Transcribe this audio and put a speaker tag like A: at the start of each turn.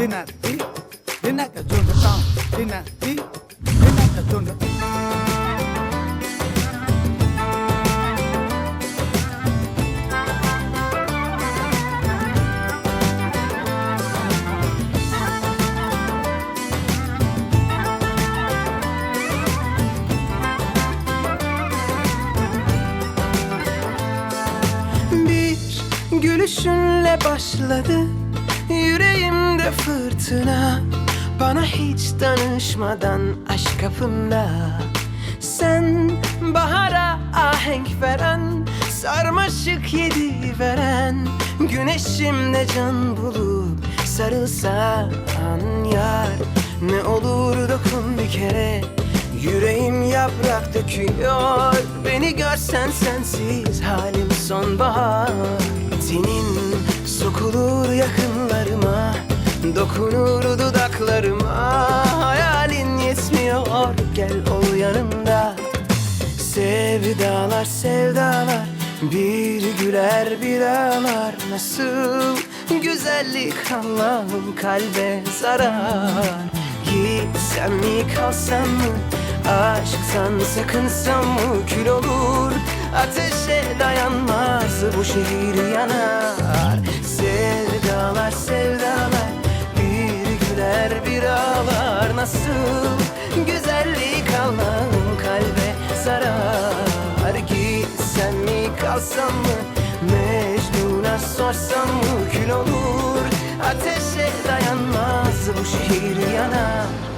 A: dinner di dinner ka junda town dinner di dinner ka junda
B: Bir gülüşünle başladı Yüreğimde fırtına Bana hiç danışmadan aşk kapında. Sen bahara ahenk veren Sarmaşık yedi veren. Güneşimde can bulup sarılsan yar. Ne olur dokun bir kere Yüreğim yaprak döküyor. Beni görsen sensiz halim Dokunur dudaklarıma Hayalin yetmiyor. Gel ol yanımda. Sevdalar sevdalar Bir güler bir ağlar. Nasıl güzellik Allah'ım kalbe zarar. Gitsem mi kalsam mı? Aşktan sakınsam mı? Kül olur Ateşe dayanmaz. Bu şehir yanar Nasıl güzellik Allah'ım kalbe zarar. Gitsem mi kalsam mı? Mecnun'a sorsam mı? Kül olur. Ateşe dayanmaz bu şehir yanar